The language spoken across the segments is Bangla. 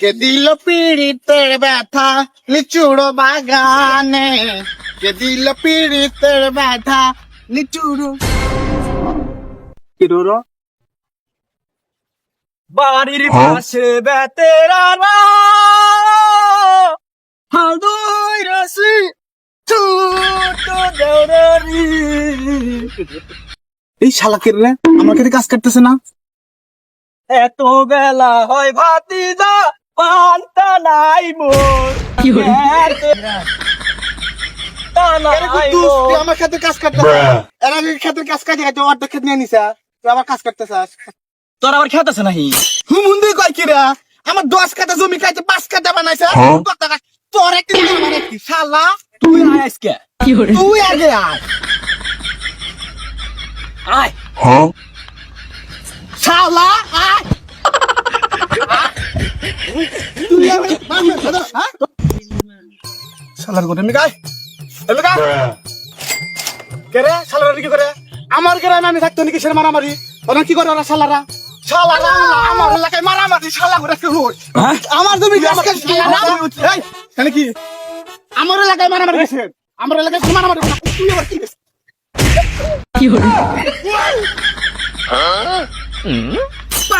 কে দিল পীড়িতের ব্যথা লিচুড়ো বাগানে? কে দিল পীড়িতের ব্যথা লিচুড়ো কিরোরো? বাড়ির পাশে বেতেরা হালদুই রসি ছোট দেওরারি। এই শালা কে রে? আমার কাছে কাজ করতেছে না। এত বেলা হয় ভাতি যা পান্তা নাই মোর। আমার সাথে কাজ করতেছিস এর আগে ক্ষেতের কাজ তুই অর্ধেক ক্ষেত নিয়ে নিছা তুই আবার কাজ করতেছিস তোর আবার খেত আছে নাহি হুমুন্দি কয় কি রে? আমার দশ কাটা জমি খাইছে পাঁচ কাটা বানাইছে কত তোর একটি আমার একটি শালা। তুই আয় আজকে। তুই আগে আয়। আয়। শালা হ্যাঁ শালার করে মিগাই। এলাকা কে রে শালারা কি করে? আমার গ্রামে আমি থাকতো নাকি সের মারামারি? ওরা কি করে ওরা শালারা শালারা আমার এলাকায় মারামারি শালা করে কেউ আমার জমি গাছ কাটছে কি? আমার এলাকায় মারামারি গেছে আমার এলাকায় মারামারি তুই আবার কি না।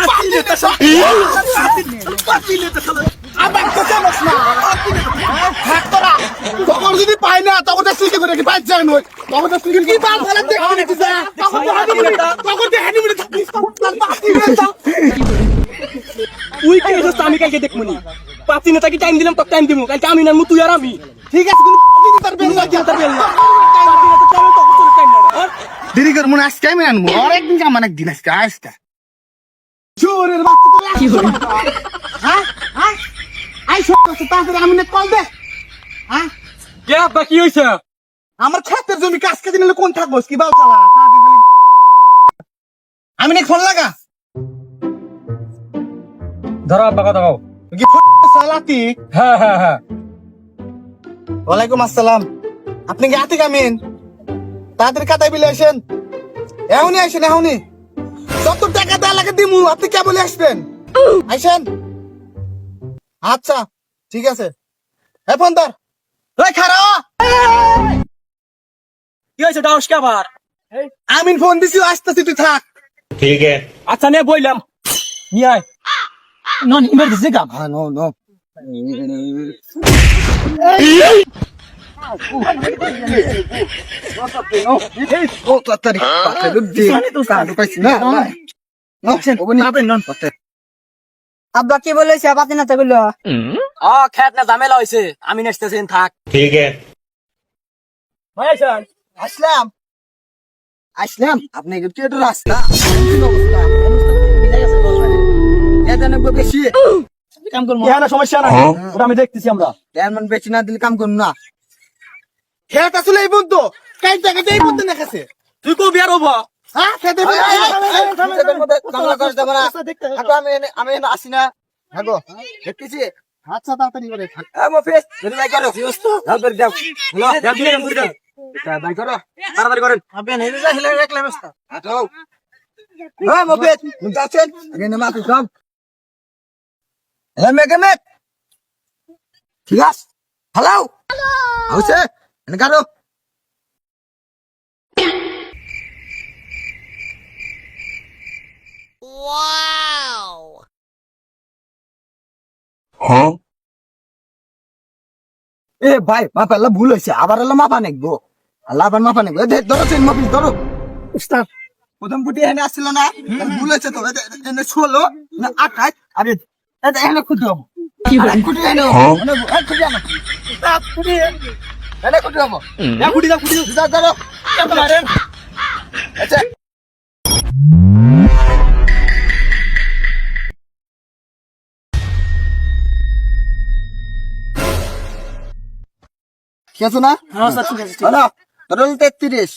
তখন যদি পাই না তখন তো সিলকে করে কি পাই যায় নয় তখন তো সিলকে কি পাল ফেলা দেখতে নিতে যা তখন তো হানি মিনিট তখন তো হানি মিনিট তুই কে এসেছিস আমি কালকে দেখমুনি পাতি নেতাকে টাইম দিলাম তো টাইম দিমু। কালকে আমি না তুই আর আমি। ঠিক আছে কোনো পাতি নেতার বেল না তার বেল না। দেরি কর মনে আজকে আমি আনব। আর একদিন কামান একদিন আজকে আজকে। বাচ্চা হলো? হ্যাঁ? হ্যাঁ? তাড়াতাড়ি আমি না কল দে। হ্যাঁ? কি হইছে? আমার ক্ষেতের জমি কাজ কাজে নিলে কোন থাকব? কি বাল আমি না ফোন লাগা। ধরো আব্বা কথা কও। কি সালাতি? হ্যাঁ হ্যাঁ হ্যাঁ। ওয়ালাইকুম আসসালাম। আপনি কি আতিক আমিন? তাড়াতাড়ি কাতাই বিলে আসেন। এখনই আসেন এখনই। যত টাকা দেওয়া লাগে দিমু আপনি আসবেন। আইসেন? আচ্ছা ঠিক আছে। হে ফোন ধর খারা! কি হয়েছে ডাউস কে আবার? আমিন ফোন দিছি আসতেছি তুই থাক। ঠিক আছে। আচ্ছা নে বইলাম। নিয়ে আয়। নন ইমার্জেন্সি কাম হ্যাঁ নো নো। আব্বা কি বলেছে পাতি না তাগুলো ও খেত না ঝামেলা হয়েছে আমি থাক ঠিক আসলাম আসলাম আপনি কাম করব সমস্যা না আমি দেখতেছি আমরা বেশি না দিলে কাম করব না খেত আসলে এই বন্ধু। কাই জায়গাতে এই বন্ধু দেখাছে তুই কো বিয়ার হব হ্যাঁ খেতে আমি আমি আসি না। হাগো দেখতেছি? আচ্ছা তাড়াতাড়ি করে যদি ভাই দাও। দাও হ্যালো দাও দাও দাও ভাই করো। তাড়াতাড়ি করেন। আপনি এনে যা হিলে রাখলে ব্যস্ত। আটো হ্যাঁ মফিজ যাচ্ছেন আগে নেমা তুই সব হ্যাঁ মেঘে মেঘ। ঠিক আছে? হ্যালো? হচ্ছে কারও এ ভাই মাপা আল্লাহ ভুল হয়েছে আবার আল্লাহ মাপা নেকবো? আল্লাহ আবার মাপা নেকবো? এ ধরো চেন মাপিস ধরো উস্তাদ। প্রথম ফুটি এখানে আসছিল না? ভুল হয়েছে তো এনে ষোলো না আঠাশ আরে এটা এখানে খুঁটি হব। আরেক খুঁটি এনে হব। এনে। এক খুঁটি দাও, খুঁটি দাও। দাও, দাও, দাও। এত মারেন। আচ্ছা। ঠিক আছে না তোর তেত্রিশ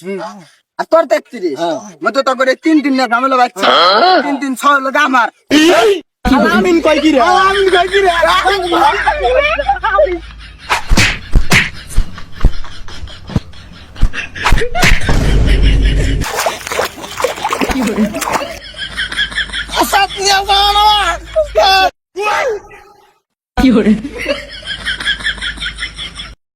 আর তোর তেত্রিশ মতো তোর করে তিন তিন না ঝামেলা বাচ্চা তিন তিন ছয় হলো আমার আমিন কই কি রে আমি কই কি রে কি